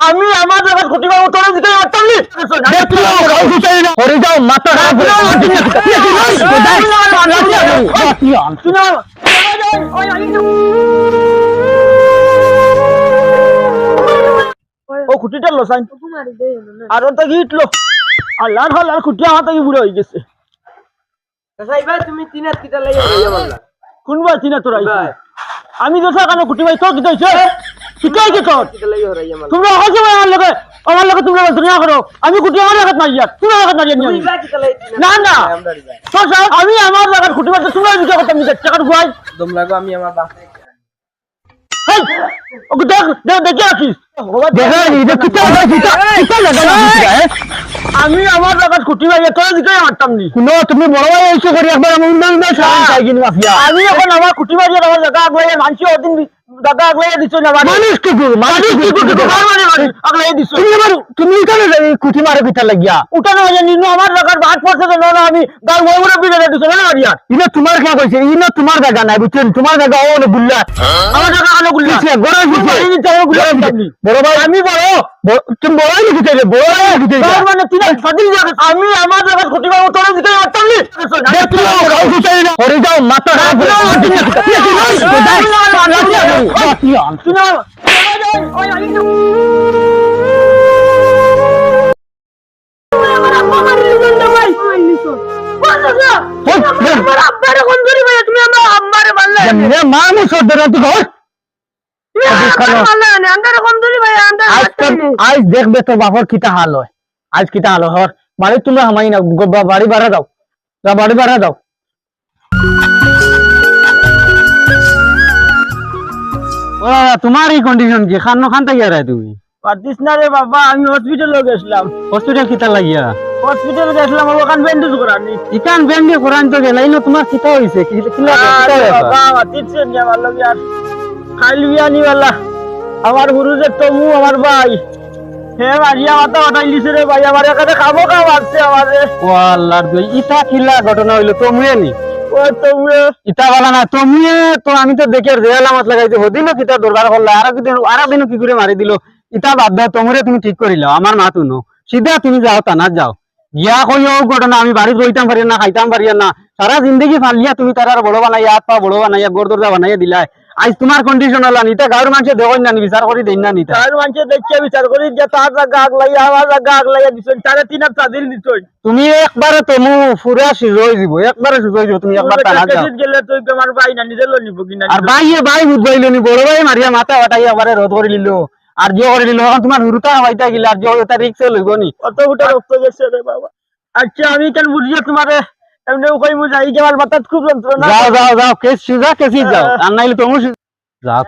আমি আমার জায়গা ক্ষতি করব তোর দিকে মারতাম নি করে যাও মাথা খারাপ করে তুই না ও খুঁটিটা লসাইন আর ওটা গিটলো আল্লাহ আল্লাহ খুঁটি আমার থেকে বুড়ো হয়ে গেছে তুমি তিনার কিটা লাইয়া হইয়া বললা কোনবা চিনা তোর ভাই। আমি তো সাকানো খুঁটি ভাই তোর কি হয়েছে শিখাই কি তোর কিটা তোমরা হচ্ছে ভাই আমার লগে আমার লগে তোমরা করো। আমি খুঁটি আমার লাগাত মারিয়া। তুমি লাগাত মারিয়া তুমি নিয়ে বা কিটা লাইয়া না না। তো স্যার আমি আমার লাগাত খুঁটি মারতে তোমরা বিচার করতাম নিজের টাকার গুয়াই দম লাগো আমি আমার বাসে হেই ওকে দেখ দেখ দেখে রাখিস আমি আমার লাগাত খুঁটি মারিয়া তোর দিকে মারতাম নি তুমি বড় ভাই এসে করি একবার আমি মাফিয়া। আমি এখন আমার খুঁটি মারিয়া আমার জায়গা আগলাইয়া মানছি ওদিন দাদা আগলাইয়া দিছো না মানুষ কুকুর মানুষ কুকুর আগলাইয়া দিছো তুমি এবার তুমি কেন কুঠি মারে পিঠা লাগিয়া উঠানো হয়ে নিন্ন আমার জায়গার ভাত পড়ছে তো না আমি গাল বই বলে বিড়ে দিছো না মারিয়া ইনো তোমার কে কইছে ইনো তোমার জায়গা নাই বুঝছেন তোমার জায়গা ও না বুল্লা আমার জায়গা কেন গুলি কিসে গড়াই দিছে বড় ভাই আমি বড় তুমি বড় ভাই লিখিতে যে বড় লিখিতে যে তার মানে তিন স্বাধীন জায়গা আমি আমার জায়গা ক্ষতি করব তোর দিকে মারতাম নি করে যাও মাথা খারাপ করে মা মুসর ধরে তুই ঘর আজ দেখবে তো বাপর কিতা হাল হয় আজ কিতা হাল হর বাড়ি তুমি হামাই না বাড়ি ভাড়া দাও বাড়ি ভাড়া দাও। ও তোমার এই কন্ডিশন কি? খান খান তাই রে তুমি? পারতিস না রে বাবা আমি হসপিটালে গেছিলাম। হসপিটাল কিতা লাগিয়া? হসপিটালে গেছিলাম ওখান ব্যান্ডেজ করানি ইকান বেন্ডি কোরআন তো গেলাই না তোমার কিতা হইছে? কি কিতা আরে বাবা আর। খাইল বিয়ানি वाला আমার গুরু যে তমু আমার ভাই। হে মারিয়া মাথা ওটাই লিছে রে ভাই আমার এখানে খাব খাও আসছে আমারে। ও আল্লাহর দই ইতা কিলা ঘটনা হইল? তুমিয়ে নি? ইতা বলা না আমি তো বাদ দাও তোমরে তুমি ঠিক করিল আমার মা তুনো সিধা তুমি যাও তানাত যাও। গিয়া কই ও ঘটনা, আমি বাড়িতে রইতাম পারি না, খাইতাম পারি না। সারা জিন্দগি ফালিয়া তুমি তার বড় বানাইয়া হাত পা বড় বানাইয়া গোর দরজা বানাইয়া দিলাই। আজ তোমার কন্ডিশন হলা নিতা গাঁর মানুষে দেখেন না বিচার করি দেন না নিতা। তার মানুষে দেখে বিচার করি যে তার জায়গা আগ আগলাইয়া আমার জায়গা আগ আগলাইয়া দিছেন তারে তিন হাত চাদিল দিছই তুমি একবারে তুমি ফুরা সুজই দিব একবারে সুজই দিব তুমি একবার তা না যাও গেলে তুই আমার ভাই না নিজে লই নিব কিনা আর ভাইয়ে ভাই বুঝবাইল নি বড় ভাই মারিয়া মাথা বাটাই একবারে রোধ করে দিল আর যে করে দিল এখন তোমার হুরুতা হইতা গিলা আর যে ওটা রিক্সে লইব নি। অত ফুটা রক্ত গেছে রে বাবা। আচ্ছা আমি কেন বুঝিয়ে তোমারে এমনি কই মু যাই যে আমার খুব যন্ত্রণা। যাও যাও যাও কেস সুজা কেসি যাও। আর নাইলে তুমি যাও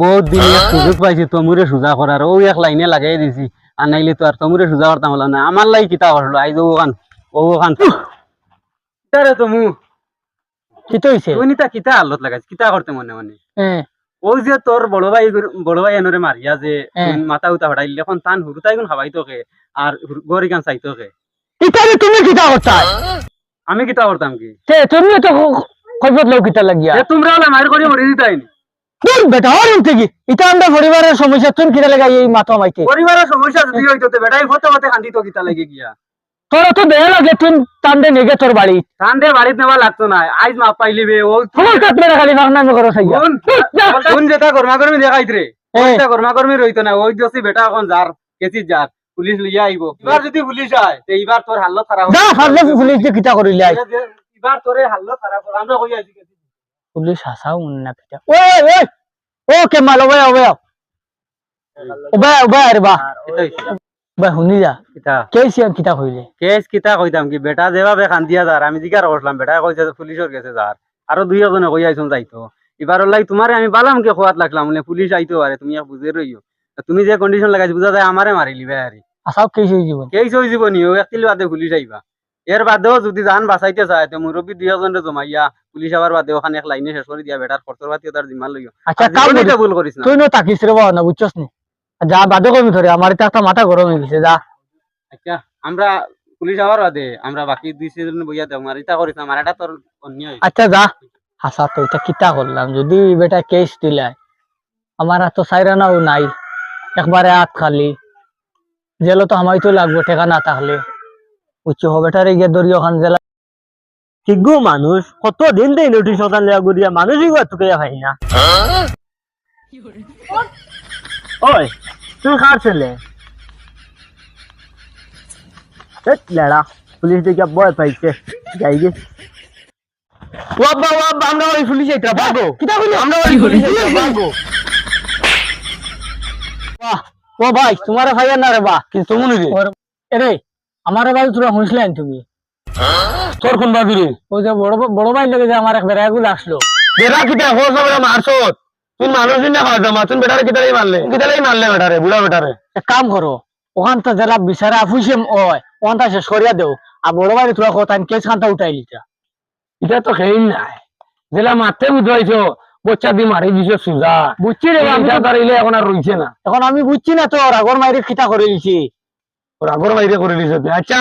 বহুত দিন সুযোগ পাইছি তমুরে সুজা করার ও এক লাইনে লাগাই দিছি। আর নাইলে তো আর তমুরে সুজা করতাম হলো না আমার লাই কিতা করল ও তারে তুমি? কিতো হইছে লাগাইছ? করতে মনে মনে? হ্যাঁ ওই যে তোর বড় ভাই বড় ভাই এনরে মারিয়া যে হ্যাঁ। মাথা উতা হটাইল এখন তান হুরুতাই গুণ খাবাই তোকে আর গরি গান চাইতো কে ইতারে তুমি কিতা করতা আমি কিটা করতাম কি? তে তুমি তো কইবত লও কিতা লাগিয়া? এ তোমরা হলে মায়ের করে মরে দিতাই কোন বেটা হরিণ থেকে ইটা আমরা পরিবারের সমস্যা তুমি কিতা লাগাই এই মাথা মাইতে? পরিবারের সমস্যা যদি হইতো তে বেটাই ফতে ফতে কান্দি তো কিটা লাগে গিয়া। তোর তো দেয়া লাগে তুই টান্দে নেগে তোর বাড়ি কান্দে বাড়িতে নেওয়া লাগতো না আইজ মা পাইলিবে ও তোমার কাট মেরে খালি নাম করো সাইয়া কোন কোন যেটা কর্মা কর্মী দেখাইত রে। ওইটা কর্মা কর্মী রইতো না ওই দোষী বেটা এখন যার কেসি যার পুলিশ লইয়া আইব এবার যদি পুলিশ আয় তে এইবার তোর হাল্ল খারাপ যা ফারলে পুলিশ যে কিতা করিলে আই? এবার তোরে হাল্ল খারাপ আমরা কই আছি পুলিশ হাসাও না কিতা ওই ওই ও কে মালো ওই ওই ওবে ওবে আরে বা বা শুনি যা। কিতা? কে সিয়ান কিতা কইলে কেস কিতা কইতাম কি? বেটা যেভাবে যার আমি জিজ্ঞাসা করলাম বেটা কইছে পুলিশের গেছে যার আরও দুই এজনে কই আইছন যাইতো। এবার লাই তোমারে আমি বালাম কে? খোয়াত লাগলাম। পুলিশ আইতো আরে তুমি বুঝে রইও তুমি যে কন্ডিশন লাগাইছ বুঝা যায় আমারে মারি লিবে আরে আসাও কে হই জীবন কেস হয়ে যাব নি ও একটিল বাদে পুলিশ আইবা এর বাদেও যদি জান বাঁচাইতে চায় তো মুরব্বী দুই এজনে জমাইয়া পুলিশ আবার বাদে ওখানে এক লাইনে শেষ করে দিয়া বেটার খরচর পাতি তার জিম্মা লইও আচ্ছা জীবনে ভুল করিস না? তুই নো তাকিস রে বাবা না বুঝছস নি? যা বাদে কমি ধরে আমার এটা একটা মাথা গরম হয়ে গেছে যা। আচ্ছা আমরা পুলিশ আবার বাদে আমরা বাকি দুই সেজন বইয়া দেব আর এটা করিস আমার এটা তোর অন্যায়। আচ্ছা যা। হাসা তো এটা কিতা করলাম যদি বেটা কেস দিলাই আমার তো সাইরানাও নাই একবারে হাত খালি। জেলো তো আমাই তো লাগবে টেকা না থাকলে। উচ্চ হবেটারে গিয়ে দরিয়া খান জেলা। মানুষ? কত দিন দেই নোটিশ ওখান লেয়া গুড়িয়া মানুষই গো তোকে ভাই না। ওই তুই কার ছেলে? এ, লেড়া পুলিশ দেখে ভয় পাইছে। যাই গে। ওয়াব্বা ওয়াব্বা আমরা ওই পুলিশ এটা ভাগো কিটা বলি আমরা ওই পুলিশ এটা ভাগো বাহ। ও ভাই তোমার ভাইয়া না রে বাহ কিন্তু তুমি রে এরে আমার ভাই তোরা তুমি। তোর কোন বাবি রে? ওই যে বড় বড় ভাই যে আমার এক বেড়াগুলো আসলো। বেটা কিটা আমরা মারছত তুই মানুষ না খাওয়া মা তুই বেটারে কিটালাই মারলে? মারলে বেটারে বুড়া বেটারে? এক কাম করো ওখান তো জেলা বিচারে আফুসে ওই ওখান তা শেষ করিয়া দেও। আর বড় ভাই তোরা কথা কেস খানটা উঠাই লিটা এটা তো খেই নাই। যেলা মারতে বুঝাইছো বচ্চা দি মারি দিছো সুজা বুঝছি রে আমি এটা এখন আর রইছে না। এখন আমি বুঝছি না তো আগর মাইরে খিতা করে দিছি। ওর আগর বাইরে করে দিছ আচ্ছা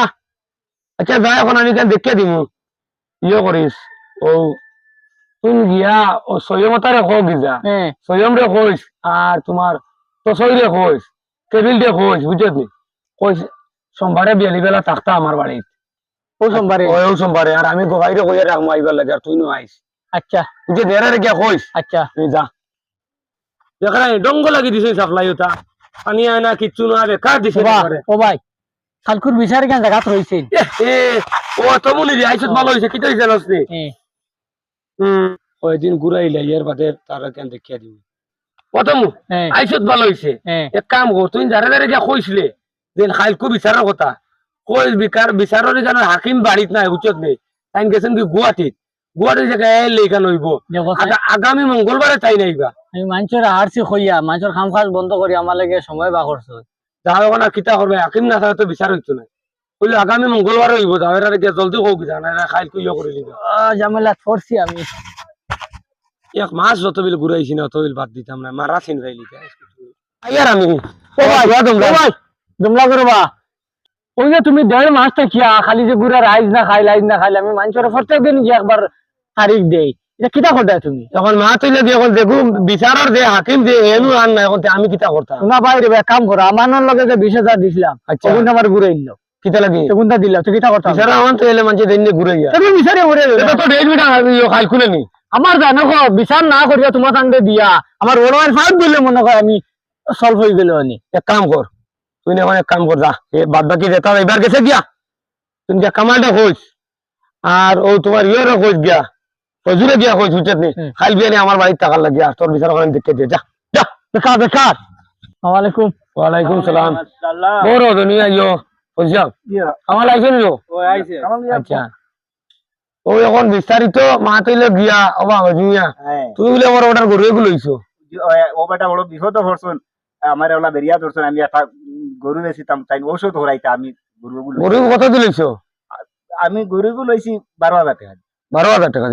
আচ্ছা যা এখন আমি কেন দেখে দিব ইয়ে করিস ও তুই গিয়া ও সৈয়মতারে খো গিজা। সৈয়ম রে কইস আর তোমার তসই রে কইস টেবিল রে কইস বুঝছিস নি? কইস সোমবারে বিয়ালি বেলা থাকতা আমার বাড়িতে ও সোমবারে ও সোমবারে আর আমি গোবাইরে কইয়া রাখব আইবার লাগে আর তুই নো আইস আচ্ছা। কইস আচ্ছা। তুই যা। দেখা ডঙ্গ লাগি দিছে সাপ্লাই ওটা পানি আয় না কিচ্ছু না বেকার দিছে ও ভাই কালকুর বিচারে কেন এ ও তমুনি রে আইছত ভালো হইছে কিটা হইছে নসনি হুম ওই দিন ঘুরাইলে ইয়ার বাদে তারা কেন দেখিয়া দিব প্রথম আইছত ভালো হইছে এক কাম কর তুই যারা যারা গিয়া কইছিলে যে খাইলকু বিচারের কথা। কই বিকার বিচারের যেন হাকিম বাড়িত নাই উচিত নেই তাই গেছেন কি গুয়াহাটিত গুয়াহাটি জায়গায় লেখা নইব দেখো আগা- আগামী মঙ্গলবারে তাই নাইবা আমি মানুষের হারছি খইয়া মানুষের খাম খাজ বন্ধ করি আমার লাগে সময় বা করছ এখন আর কিতা করবে? না থাকে তো বিচার হইতো না। বলল আগামী মঙ্গলবারে হইব যাও এরা গিয়া জলদি হোক জানা ইয়ে করে পড়ছি আমি। এক মাস যত বিল ঘুরাইছি না অত বিল বাদ দিতাম না মারা আইয়ার আমি। ও ভাই তোমরা। ও ভাই জমলা করবা। ওই যে তুমি দেড় মাস থাকিয়া খালি যে গুড়া রাইজ না খাইলে রাইজ না খাইলে আমি মানুষের প্রত্যেক দিন গিয়ে একবার তারিখ দেই। এটা কিতা করতে তুমি? এখন মা তুইলে দিয়ে এখন দেখু বিচারর যে হাকিম যে এনু আন না এখন আমি কিতা করতাম না ভাই রে কাম করো আমার লগে যে বিশ হাজার দিছিলাম আচ্ছা। তখন আমার ঘুরে ইল্লো কিতা লাগি? তখন দিলাম তুই কিতা করতাম বিচার আমার তো এলে মানুষ দিন ঘুরে গিয়া তুমি বিচারে ঘুরে এটা তো ডেট বিটা খাইল খুলে নি? আমার জানো গো, বিচার না করিয়া তোমার সঙ্গে দিয়া। আমার ওর মায়ের ফাঁক দিলে মনে আমি সলভ হয়ে গেল আনি এক কাম কর তুই এখন এক কাম কর যা। এ বাদ বাকি এবার গেছে গিয়া। তুমি যা কামালটা কইস আর ও তোমার ইয়েরও কইস গিয়া। হজুরে গিয়া কইস উচিত নি। খাইল বিয়ানি আমার বাড়ির টাকার লাগিয়া তোর বিচার ওখানে দেখতে দিয়ে। যা যা বেকার বেকার আসসালামাইকুম ওয়ালাইকুম সালাম। বড় দুনিয়া ইয়ো বুঝছ আমার লাগছে নি? আচ্ছা। ও এখন বিস্তারিত মা গিয়া অবা হজুয়া তুমি বলে আমার অর্ডার গরু এগুলো লইছো ও বেটা বড় বিপদ হরছুন আমার ওলা বেরিয়া ধরছুন আমি একটা গরু বেচিতাম তাই ঔষধ হরাইতা আমি গরু কত দিলেছো আমি গরুগুলো লইছি বারো হাজার টাকা। বারো হাজার টাকা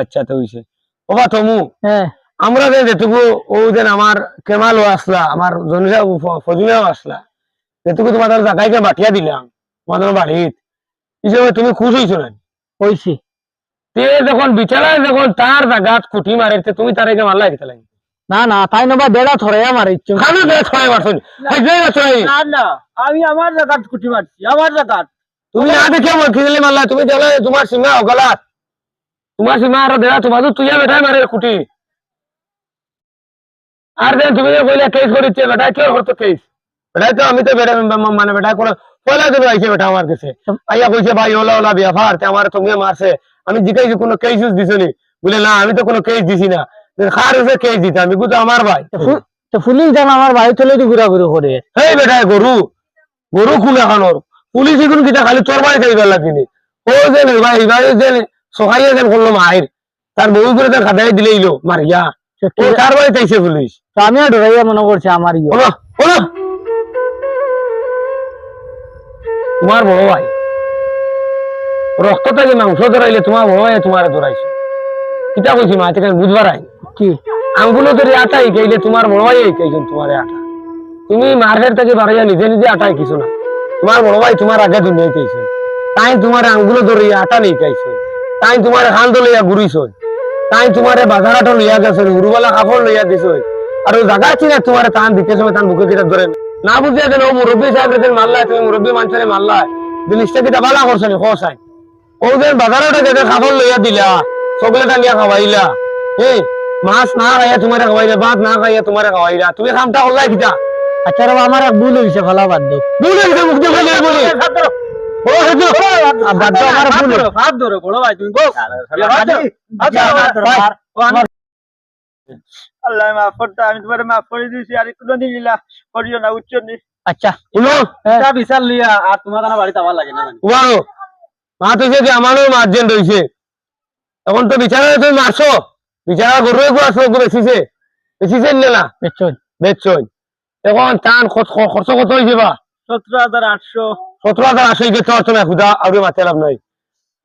আচ্ছা তো হইছে। ওবা তমু হ্যাঁ। আমরা যে যেটুকু ও যেন আমার কেমালও আসলা আমার আসলা যেটুকু তোমাদের জায়গাকে বাটিয়া দিলাম তোমাদের বাড়িত হিসেবে তুমি খুশ হইছো না হইছি। তে যখন বিচারায় যখন তার জায়গাত কুটি মারে তুমি তার একে মারলা খেতে লাগে না না তাই নবা বেড়া ধরে আমার ইচ্ছে খানা ছয় মারছো ছয় না না? আমি আমার জায়গা কুটি মারছি আমার জায়গা তুমি না দেখে খিদলি মারলা তুমি দেখলে তোমার সীমা অগলাত। তোমার সীমা আর দেয়া তোমার তো তুই বেটাই মারে কুটি। আর দেন তুমি কইলে কেস বেটাই কেউ হতো কেস বেটাই তো আমি তো বেটা মানে বেটাই করে পয়লা আইছে বেটা আমার কাছে? আইয়া কইছে ভাই ওলা ওলা বিয়া ফার তে আমার তুমি মারছে। আমি জিজ্ঞাসি কোনো কেস দিছো নি? বলে না আমি তো কোনো কেস দিছি না। খার হচ্ছে কেস দিতে? আমি কিন্তু আমার ভাই। তো পুলিশ জান আমার বাড়ি চলে তো ঘুরাঘুরি করে। হেই বেটা গরু। গরু খুলে খানোর পুলিশ এখন কিটা খালি তোর বাড়ি যাইবার লাগিনি ও যে ভাই এবার যে সহায় যেন করল মায়ের। তার বউ করে তার খাদাই দিলেইলো মারিয়া। তার বাড়ি চাইছে পুলিশ তো আমি আর ডরাইয়া মনে করছি আমার শোনো শোনো তোমার বড় ভাই রক্ত থেকে মাংস ধরাইলে তোমার বড় ভাই তোমার ধরাইছে। কিতা কইছি মা থেকে বুঝবার আই কি? আঙ্গুলো ধরে আটাই খাইলে তোমার বড় ভাই খাইছেন তোমার আটা। তুমি মার্কেট থেকে বাড়াইয়া নিজে নিজে আটাই কিছু না। তোমার বড় ভাই তোমার আগে দুনিয়ায় খাইছে তাই তোমার আঙ্গুলো ধরে আটা নেই খাইছে তাই তোমার হান লইয়া ঘুরিছ তাই তোমার বাজার আটা লইয়া গেছে উরুবালা কাপড় লইয়া দিছ আর ওই জায়গা আছে না তোমার তান দিতে সময় তান বুকে কিটা ধরে না বুঝিয়া ও মুরব্বী সাহেব রেতেন মাল্লা তুমি মুরব্বী মানুষের মাল্লা। জিনিসটা কিটা বালা করছ নি খসাই ও যে বাজারে ওটা যেতে খাবার লইয়া দিলা চকলেটা নিয়ে খাওয়াইলা এই মাছ না খাইয়া তোমার খাওয়াইলা ভাত না খাইয়া তোমার খাওয়াইলা তুমি কামটা করলাই কিটা আচ্ছা আমার এক ভুল হয়েছে ফালা বাদ দাও বলে দিতে মুখ দিয়ে বলে আল্লাহ মাফ করতে আমি তোমার মাফ করে দিয়েছি আর কোনোদিন করিও না উচ্চ আচ্ছা লিয়া আর তোমার বাড়িতে লাগে না। মা তো যে আমারও মার্জেন্ট রয়েছে এখন তো বিচারা তুমি মারছো। বিচারা গরুয়ে গো আসো বেশিছে বেশিছে নে বেচুন এখন টান খরচ কত হয়েছে বা? সতেরো হাজার আটশো। সতেরো হাজার আশি গেছে তুমি খুদা আগে মাতে লাভ নাই।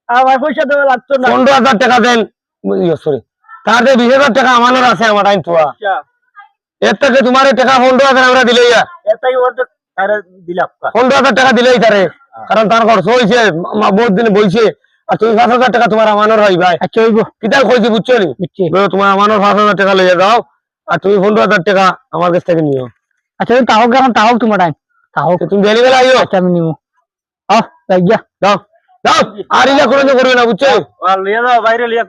আমার পয়সা দেওয়া লাগতো না। পনেরো হাজার টাকা দেন সরি তার যে বিশ হাজার টাকা আমানোর আছে আমার আইন তোয়া। এর থেকে তোমার টাকা পনেরো হাজার আমরা দিলেই আর এটাই ওর তারে দিলাম। পনেরো হাজার টাকা দিলেই তারে। কারণ তার খরচ হয়েছে মা- বহুত দিন বইছে। আর তুমি পাঁচ হাজার টাকা তোমার আমানোর হয় ভাই। আচ্ছা হইব। কিতা কইছি বুঝছ নি? তোমার আমানোর পাঁচ হাজার টাকা লইয়া যাও আর তুমি পনেরো হাজার টাকা আমার কাছ থেকে নিও। আচ্ছা তুমি তাহক কারণ তাহক তোমার টাইম তাহক। তুমি ডেলি বেলা আইও। আচ্ছা আমি নিবো আহ তাই গিয়া যাও যাও আর ইয়া করে করবে না বুঝছ? আর লিয়া